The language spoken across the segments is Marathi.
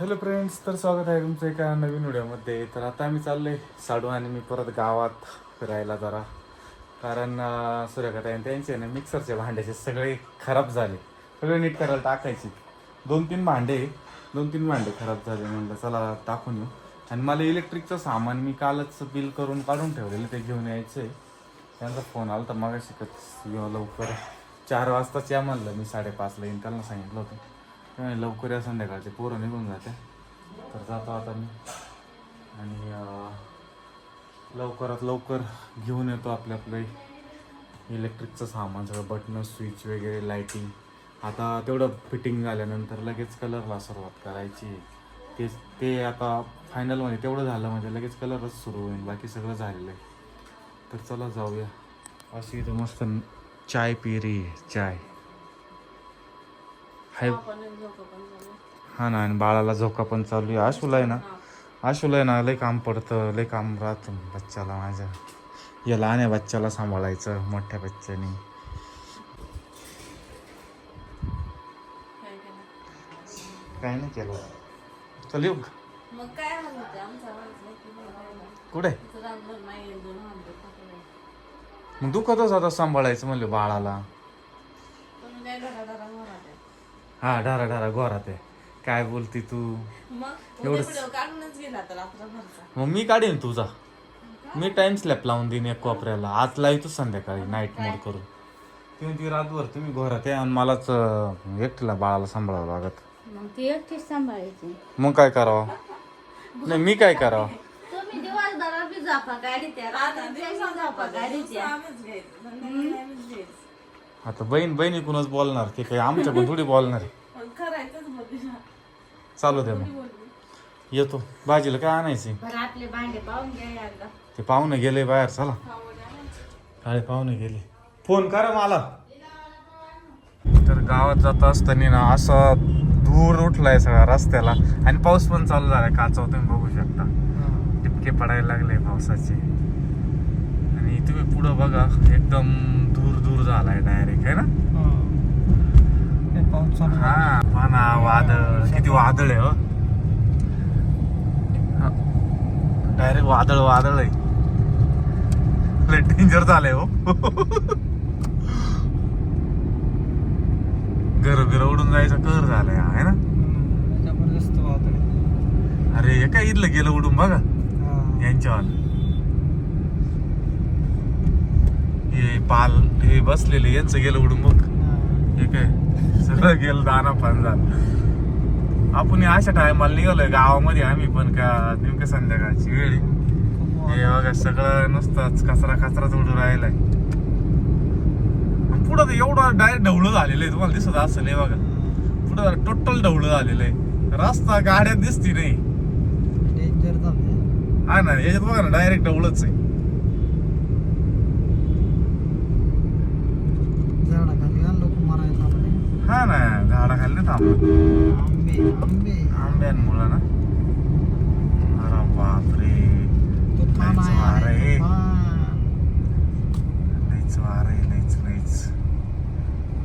हॅलो फ्रेंड्स तर स्वागत आहे तुमचं एका नवीन व्हिडिओमध्ये. तर आता आम्ही चाललोय साडू आणि मी परत गावात फिरायला जरा. कारण अं, सूर्यकांत आहे त्यांचे ना मिक्सरचे भांड्याचे सगळे खराब झाले. सगळे नीट करायला टाकायचे. दोन तीन भांडे दोन तीन भांडे खराब झाले म्हणलं चला टाकून येऊ. आणि मला इलेक्ट्रिकचं सामान मी कालच बिल करून काढून ठेवलेलं ते घेऊन यायचं आहे. त्यांचा फोन आला तर मग शिकत लवकर. चार वाजताच या म्हणलं मी साडेपाचला येईन त्यांना सांगितलं होतं. काय लवकर या संध्याकाळचे पोरं निघून जाते. तर जातो आता मी. आणि लवकरात लवकर घेऊन येतो आपलं आपलं इलेक्ट्रिकचं सामान सगळं बटणं स्विच वगैरे लाईटिंग आता तेवढं फिटिंग झाल्यानंतर लगेच कलरला सुरुवात करायची. ते ते आता फायनलमध्ये तेवढं झालं म्हणजे लगेच कलरच सुरू होईल बाकी सगळं झालेलं आहे. तर चला जाऊया. अशी इथं मस्त चाय पिरी चाय. हाय. हा ना आणि बाळाला झोका पण चालू आहे. आशूला आहे ना आशूला आहे ना लय काम पडतं लय काम राहतं बच्चाला माझ्या. या लहान आहे बच्चाला सांभाळायचं मोठ्या बच्च्याने. काय नाही केलं. चल येऊ. कुठे? मग दुखतच आता सांभाळायचं म्हणलं बाळाला. हा ढारा ढारा गोरात आहे. काय बोलती तू? मग उद्या एवढंच. व्हिडिओ काढूनच गेला तर रात्रभरचा मग मी काढीन तुझा. मी टाइम स्लॅप लावून देईन एक कोपऱ्याला. आज लावतो संध्याकाळी नाईट मोड करून. तुम्ही ती रातभर तुम्ही घरात आहे आणि मलाच अं, एकटीला बाळाला सांभाळावं लागत. मग ती एकटीच सांभाळायची. मग काय करावं? नाही मी काय करावं? तुम्ही दिवसभरात बी जापा गाडीत आता दिवसा जापा गाडीत आम्हीच घ्यायचं. संध्याकाळी आम्हीच घ्यायचं. आता बहीण बहिणीकूनच बोलणार ते काही आमच्याकडून थोडी बोलणार आहे. पण करायचंच मग तिला. चालू दे मग. येतो. भाजीला काय आणायचे? बरं आपले भांडे पाहून घ्या एकदा. ते पाहुणे गेले बाहेर चला. काळे पाहुणे गेले. फोन करा मला. तर गावात जात असताना ना असा धूर उठलाय सगळा रस्त्याला. आणि पाऊस पण चालू झालाय काचाव तुम्ही बघू शकता. टिपके पडायला लागले पावसाचे. तुम्ही पुढं बघा एकदम दूर दूर झालाय डायरेक्ट आहे ना? हा हा ना वादळ किती वादळ आहे हो. डायरेक्ट वादळ वादळ आहे. डेंजर झालंय हो. घर बिर उडून जायचा कर झालाय आहे ना? जबरदस्त वादळ अरे हे काय इथलं गेलं उडून बघा. यांच्यावर हे पाल हे बसलेले यांचं गेलं उडून बघ हे. काय? सगळं गेलं दाना झालं आपण अशा टायमाला निघालोय गावामध्ये आम्ही पण का नेमकं संध्याकाळची वेळ. हे बघा सगळं नुसतंच कचरा कचराच उडून राहिलाय. पुढं तर एवढं डायरेक्ट ढवळं झालेलं आहे तुम्हाला दिसत असेल हे बघा. पुढं टोटल ढवळं झालेलं आहे रस्ता गाड्या दिसती नाही. हा ना याच्यात बघा ना डायरेक्ट ढवळच आहे झाडाखाली ना लोक मारायला थांबले हा ना झाडाखाली नाही थांबत आंबे आंबे. आंब्यांमुळं ना. अरे बापरे. तुफान वार आहे. लईच वार आहे लईच लईच.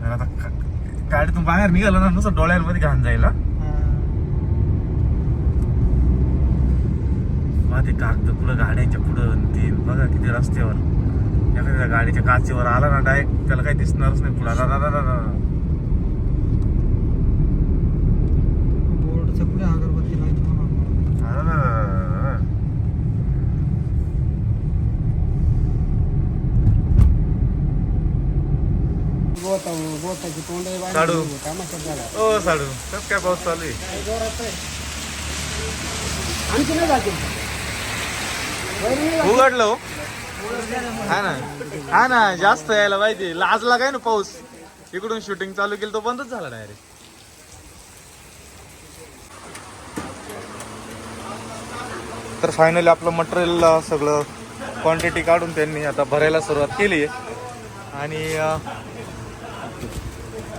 तर आता क- गाडीतून बाहेर निघालं ना नुसतं डोळ्यांमध्ये घाण. हा. बघा ते कागद पुढं गाड्यांच्या पुढं आणि ते बघा किती रस्त्यावर. एखाद्या गाडीच्या काचेवर आला ना डायरेक्ट त्याला काही दिसणारच नाही पुढं. बोर्डच्या पुढे अगरबत्ती लाइट म्हणा बोटाची तोंड साडू. ओ साडू. कस काय पाऊस चालू आहे? आणखी नाही जाते उघडलं हो. हा ना. हा ना जास्त यायला पाहिजे लाजला काय ना पाऊस? इकडून शूटिंग चालू केलं तो बंदच झाला डायरेक्ट तर फायनली आपलं मटेरियल सगळं क्वांटिटी काढून त्यांनी आता भरायला सुरुवात केली आहे. आणि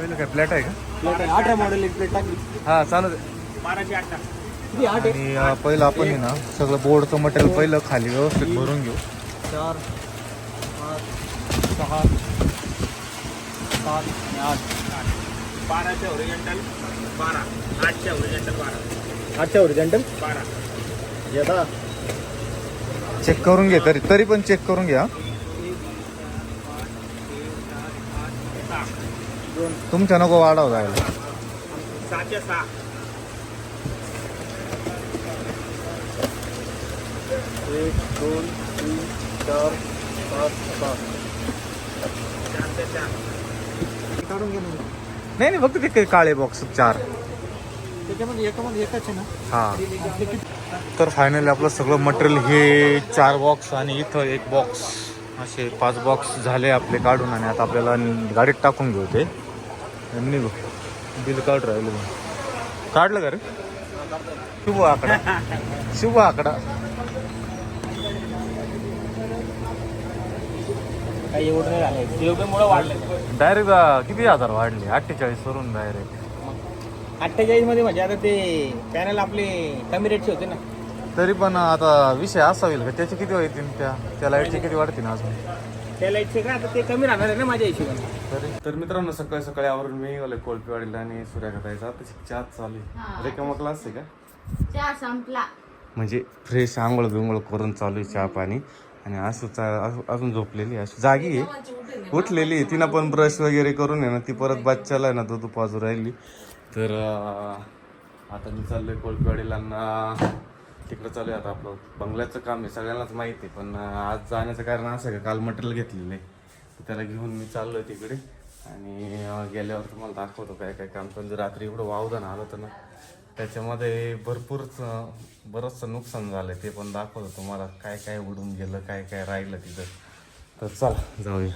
पहिलं काय प्लॅट आहे का? अठरा मॉडेल एक प्लेट टाकली. हा चालू दे. किती आठ आहे? आणि अं, पहिलं आपण आहे ना सगळं बोर्डचं मटेरियल पहिलं खाली व्यवस्थित भरून घेऊ. चार पाच सहा सात आणि आठ. बाराच्या ओरिएंटल बारा. आठच्या ओरिएंटल बारा. आठच्या ओरिजेंटल बारा. येता. चेक करून घे तरी तरी पण चेक करून घ्या. तुमच्या नको वाढव जायला. सहाच्या सहा. एक दोन तीन चार पाच सहा. चारच्या चार. काढून घे ना. नाही नाही फक्त ते काळे बॉक्स चार. त्याच्यामध्ये एकामध्ये एकच आहे ना? हा. आपले किती तर फायनली आपलं सगळं मटेरियल हे चार बॉक्स आणि इथं एक बॉक्स असे पाच बॉक्स झाले आपले काढून आणि आता आपल्याला गाडीत टाकून घेऊ ते. आणि निघू बिल काढ राहिलं. काढलं का रे? शुभ आकडा. शुभ आकडा. काही एवढं नाही झालंय. सीओबीमुळे वाढलंय. डायरेक्ट किती हजार वाढले? अठ्ठेचाळीस वरून डायरेक्ट अठ्ठेचाळीसमध्ये म्हणजे आता ते पॅनल आपले कमी रेटचे होते ना. तरी पण आता विषय असा होईल का? त्याचे किती होतील त्या? त्या लाईटचे किती वाढतील अजून? त्या लाईटचे का आता ते कमी राहणार आहे ना माझ्या हिशोबाने. तरी तर मित्रांनो सकाळी सकाळी आवरून मी गेलो कोलपेवाडीला आणि सूर्याघाटायचा आता चहा चालू. आहे. रिकामा क्लास आहे का? चहा संपला. म्हणजे फ्रेश आंघोळ बिंघोळ करून चालू आहे चहा पाणी. आणि असं चा- अजून झोपलेली आहे. असं जागी आहे. उठलेली आहे. तिनं पण ब्रश वगैरे करून आहे ना ती परत बच्चाला आहे ना दूध पाजू राहिली. तर अं, आता मी चाललोय कोळपेवाडीला ना तिकडं चालू आहे आता आपलं. बंगल्याचं काम आहे सगळ्यांनाच माहिती आहे पण आज जाण्याचं कारण असं आहे का? काल मटेरियल घेतलेलं आहे. तर त्याला घेऊन मी चाललो आहे तिकडे. आणि गेल्यावर तुम्हाला दाखवतो काय काय काम. पण जर रात्री एवढं वावदान आलं तर ना त्याच्यामध्ये भरपूरच बरंचसं नुकसान झालं ते पण दाखवतो तुम्हाला काय काय उडून गेलं काय काय राहिलं तिथं. तर चला जाऊया.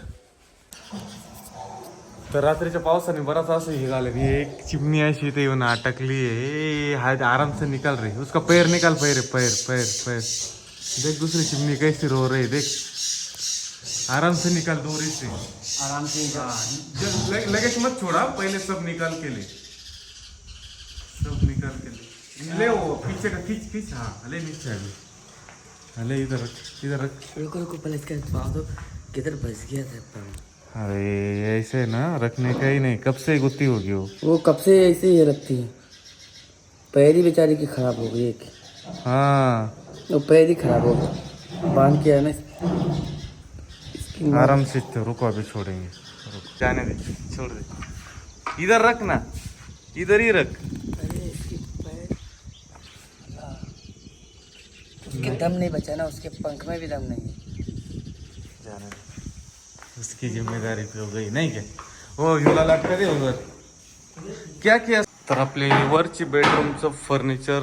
तर रात्रीच्या पावसाने बराच असं हे झालं की एक चिमणी अशी इथे येऊन अटकली. आहे हा आराम से निकाल रही उसका पैर निकाल पैर पैर पैर पैर. देख दूसरी चिमनी कैसी रो रही देख. आराम से निकाल दूरी से आराम से लग- लगेच मत छोड़ा. पहले सब निकाल के ले सब निकाल के ले वो पीछे का? खींच खींच. हाँ ले नीचे अभी ले इधर रख इधर रख. रुको रुको पहले इसका दो किधर बच गया था अरे ऐसे ना रखने का ही नहीं। कब से गुत्ती होगी वो? वो कब से ऐसे ही रखती है? पैर ही बेचारी की खराब हो गई एक। हाँ। वो पैर ही खराब हो गया। बाँध के है ना आराम से तो रुको अभी छोड़ेंगे। रुको। जाने दे छोड़ दे। इधर रख ना। इधर ही रख। उसके दम नहीं बचा ना उसके पंख में भी दम नहीं है। जाने दे। उसकी जिम्मेदारी पे हो गई नाही क्या? हो झुला लटका दे उधर। क्या किया? तर आपले वरची बेडरूमचं फर्निचर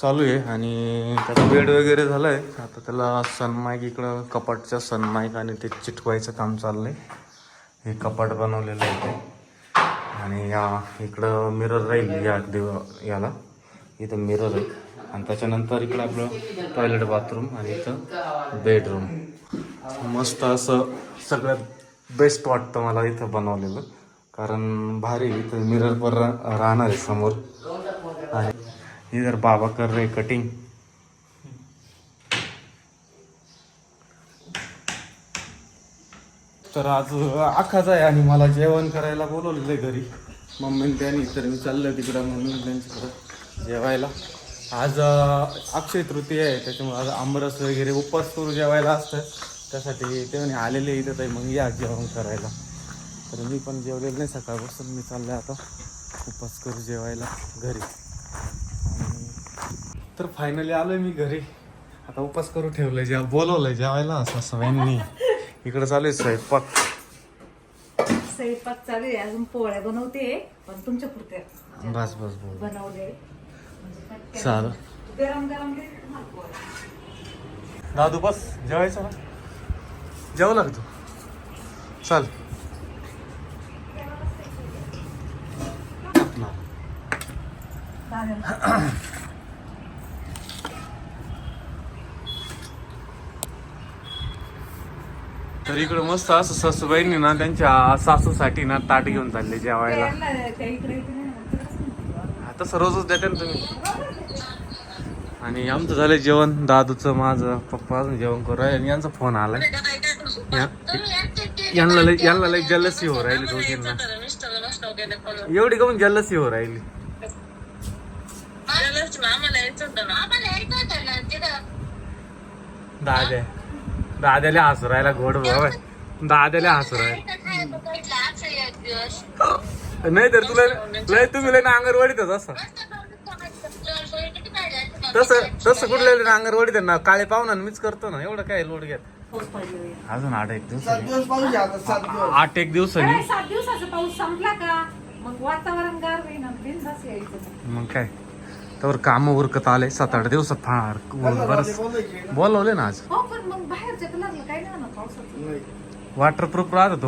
चालू आहे आणि त्याचा बेड वगैरे झालाय. आता त्याला सनमाईक इकडं कपाटच्या सनमाईक आणि ते चिटवायचं काम चाललंय. हे कपाट बनवलेलं आहे ते. आणि या इकडं मिरर राहील या देव याला. इथं मिरर आहे. आणि त्याच्यानंतर इकडं आपलं टॉयलेट बाथरूम आणि इथं बेडरूम मस्त असं सगळ्यात बेस्ट वाटतं मला इथं बनवलेलं. कारण भारी इथं मिरर पण रा- राहणार आहे समोर. आणि इधर बाबा कर रे कटिंग तर आज आखाच आहे आणि मला जेवण करायला बोलवलेलं आहे घरी. मम्मीने त्यांनी तर मी चाललं तिकडं मम्मी त्यांच्याकडं जेवायला. आज अक्षय तृतीय आहे त्याच्यामुळे आज आमरस वगैरे उपवास करू जेवायला असतं. त्यासाठी ते म्हणे आलेले इथं ताई मग या जेवण करायला. तर मी पण जेवलेलं नाही सकाळपासून मी चाललोय आता उपवास करू जेवायला घरी. आणि तर फायनली आलोय मी घरी. आता उपवास करू ठेवलंय जेव्हा बोलवलंय जेवायला असं सगळ्यांनी इकडं चालू आहे स्वयंपाक. स्वयंपाक चालू आहे अजून पोळ्या बनवते पण तुमच्या पुरत्या. बस बस बनवले. म्हणजे. चाल गरम गरम दादू बस. जेवायचं ना? जेवू लागतो. चाल. तर इकडं मस्त असं सासूबाईंनी ना त्यांच्या सासूसाठी ना ताट घेऊन चालले जेवायला. तसं रोजच सर्वच देते ना तुम्ही. आणि आमचं झालं जेवण दादूचं माझं पप्पा अजून जेवण करू आणि यांचा फोन आलाय. या- यांना लय यांना लय जलसी हो राहिली दोघींना. एवढी कमी जलसी हो राहिली? दाद्या दाद्याला हसू राहिला गोड भाऊ दाद्याला हसू राहिला. नाही तर तुला लय तुम्ही लय अंगणवाडीतच असं. तसं तसं कुठलं अंगणवाडीत आहे ना काळे पाहुणा मीच करतो ना एवढं काय लोड घेत अजून आठ एक दिवस सात दिवस पाऊस आहे आता सात दिवस आठ एक दिवसांनी काय सात दिवसाचा पाऊस संपला का? मग वातावरण गार होईना बिनधास्त यायचं. मग काय? तर काम उरकत आले सात आठ दिवसात फार बरंच. बोलवले ना आज. हो पण मग बाहेरच्या लागलं काय नाही ना पावसाचं. नाही. वॉटरप्रूफ राहत होतो